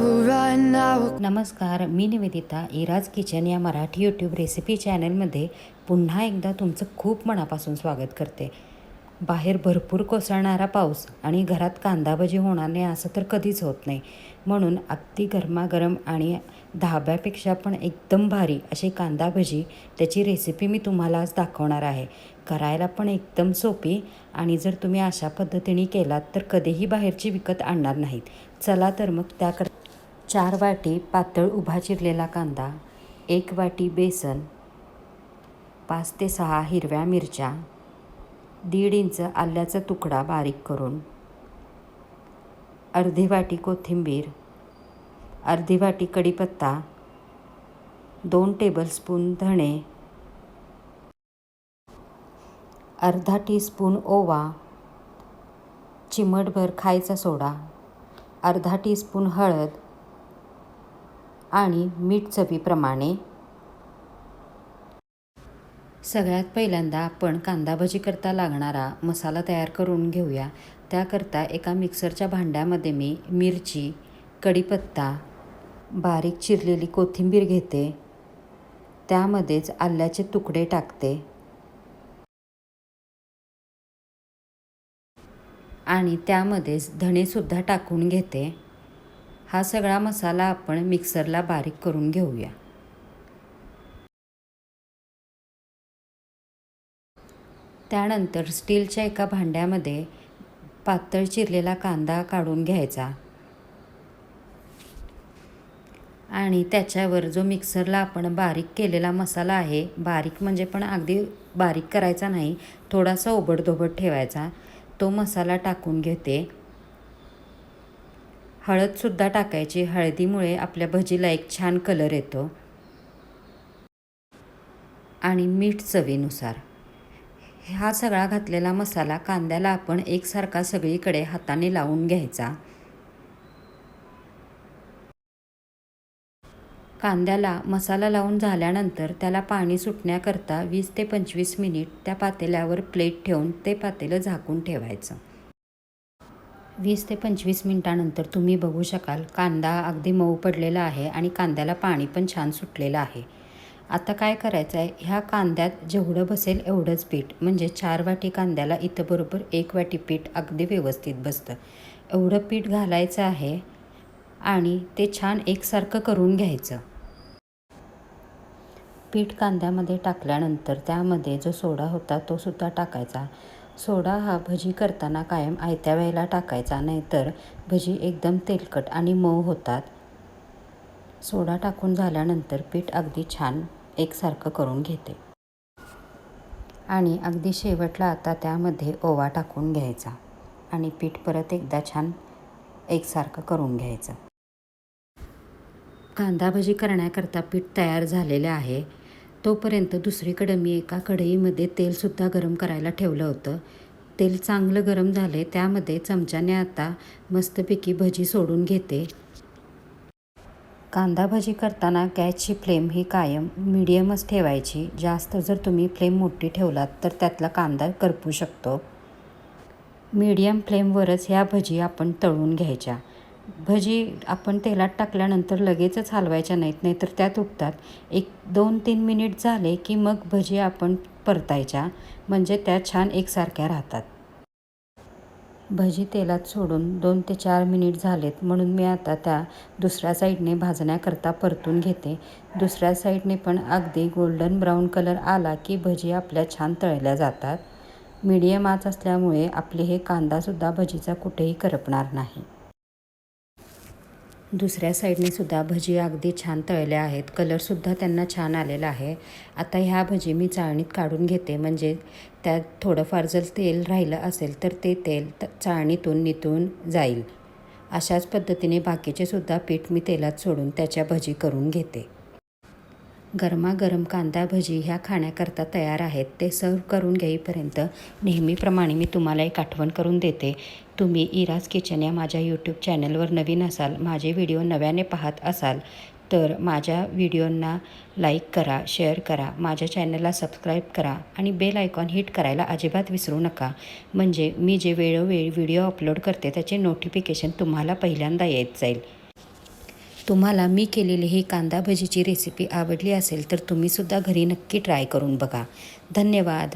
नमस्कार मी Nivedita Ira's kitchen या Marathi YouTube recipe चॅनलमध्ये पुन्हा एकदा तुमचं खूप मनापासून स्वागत करते. बाहेर भरपूर कोसळणारा पाऊस आणि घरात कांदा भजी होणार नाही असं तर कधीच होत नाही. म्हणून अगदी गरमागरम आणि धाब्यापेक्षा पण एकदम भारी अशी कांदा भजी त्याची रेसिपी मी तुम्हाला आज दाखवणार आहे. करायला पण एकदम सोपी आणि जर तुम्ही अशा पद्धतीने केलात तर कधीही बाहेरची विकत आणणार नाहीत. चला तर मग त्याकरता चार वाटी पातळ उभा चिरलेला कांदा एक वाटी बेसन पाच ते सहा हिरव्या मिरच्या दीड इंच आल्याचा तुकडा बारीक करून अर्धी वाटी कोथिंबीर अर्धी वाटी कढीपत्ता दोन टेबलस्पून धणे अर्धा टीस्पून ओवा चिमटभर खायचा सोडा अर्धा टीस्पून हळद आणि मीठ चवीप्रमाणे. सगळ्यात पहिल्यांदा आपण कांदा भजी करता लागणारा मसाला तयार करून घेऊया. त्याकरता एका मिक्सरच्या भांड्यामध्ये मी मिरची कढीपत्ता बारीक चिरलेली कोथिंबीर घेते. त्यामध्येच आल्याचे तुकडे टाकते. आणि त्यामध्येच धणेसुद्धा टाकून घेते. हा सगळा मसाला आपण मिक्सरला बारीक करून घेऊया. त्यानंतर स्टीलच्या एका भांड्यामध्ये पातळ चिरलेला कांदा काढून घ्यायचा. आणि त्याच्यावर जो मिक्सरला आपण बारीक केलेला मसाला आहे बारीक म्हणजे पण अगदी बारीक करायचा नाही थोडासा ओबडधोबड ठेवायचा. तो मसाला टाकून घेते. हळदसुद्धा टाकायची. हळदीमुळे आपल्या भजीला एक छान कलर येतो. आणि मीठ चवीनुसार. हा सगळा घातलेला मसाला कांद्याला आपण एकसारखा सगळीकडे हाताने लावून घ्यायचा. कांद्याला मसाला लावून झाल्यानंतर त्याला पाणी सुटण्याकरता वीस ते पंचवीस मिनिट त्या पातेल्यावर प्लेट ठेवून ते पातेलं झाकून ठेवायचं. वीस ते पंचवीस मिनटानंतर तुम्ही बघू शकाल कांदा अगदी मऊ पडलेला आहे आणि कांद्याला पाणी पण छान सुटलेलं आहे. आता काय करायचं आहे ह्या कांद्यात जेवढं बसेल एवढंच पीठ म्हणजे चार वाटी कांद्याला इथं बरोबर एक वाटी पीठ अगदी व्यवस्थित बसतं. एवढं पीठ घालायचं आहे आणि ते छान एकसारखं करून घ्यायचं. पीठ कांद्यामध्ये टाकल्यानंतर त्यामध्ये जो सोडा होता तो सुद्धा टाकायचा. सोडा हा भजी करताना कायम आयत्या वेळेला टाकायचा नाही तर भजी एकदम तेलकट आणि मऊ होतात. सोडा टाकून झाल्यानंतर पीठ अगदी छान एकसारखं करून घेते. आणि अगदी शेवटला आता त्यामध्ये ओवा टाकून घ्यायचा आणि पीठ परत एकदा छान एकसारखं करून घ्यायचं. कांदा भजी करण्याकरता पीठ तयार झालेले आहे. तोपर्यंत दुसरीकडं मी एका कढईमध्ये तेलसुद्धा गरम करायला ठेवलं होतं. तेल चांगलं गरम झाले त्यामध्ये चमच्याने आता मस्तपैकी भजी सोडून घेते. कांदा भजी करताना गॅसची फ्लेम ही कायम मिडियमच ठेवायची. जास्त जर तुम्ही फ्लेम मोठी ठेवलात तर त्यातला कांदा करपू शकतो. मीडियम फ्लेमवरच ह्या भजी आपण तळून घ्यायच्या. भजी आपण तेलात टाकल्यानंतर लगेचच हलवायच्या नाहीत नाहीतर त्या तुटतात एक दोन तीन मिनिट झाले की मग भजी आपण परतायच्या म्हणजे त्या छान एकसारख्या राहतात. भजी तेलात सोडून दोन ते चार मिनिट झालेत म्हणून मी आता त्या दुसऱ्या साईडने भाजण्याकरता परतून घेते. दुसऱ्या साईडने पण अगदी गोल्डन ब्राऊन कलर आला की भजी आपल्या छान तळल्या जातात. मीडियम आच असल्यामुळे आपले हे कांदासुद्धा भजीचा कुठेही करपणार नाही. दुसऱ्या साईडने सुद्धा भजी अगदी छान तळल्या आहेत. कलरसुद्धा त्यांना छान आलेला आहे. आता ह्या भजी मी चाळणीत काढून घेते. म्हणजे त्यात थोडंफार जर तेल राहिलं असेल तर ते तेल त चाळणीतून नितून जाईल. अशाच पद्धतीने बाकीचे सुद्धा पीठ मी तेलात सोडून त्याच्या भजी करून घेते. गरमागरम कांदा भजी ह्या खाण्याकरता तयार आहेत. ते सर्व करून घेईपर्यंत नेहमीप्रमाणे मी तुम्हाला एक आठवण करून देते. तुम्ही इराज किचन या माझ्या यूट्यूब चॅनलवर नवीन असाल माझे व्हिडिओ नव्याने पाहत असाल तर माझ्या व्हिडिओंना लाईक करा शेअर करा माझ्या चॅनलला सबस्क्राईब करा आणि बेल आयकॉन हिट करायला अजिबात विसरू नका. म्हणजे मी जे वेळोवेळी व्हिडिओ अपलोड करते त्याचे नोटिफिकेशन तुम्हाला पहिल्यांदा येत जाईल. तुम्हाला मी केलेली ही कांदा भजीची रेसिपी आवडली असेल तर तुम्हीसुद्धा घरी नक्की ट्राय करून बघा. धन्यवाद.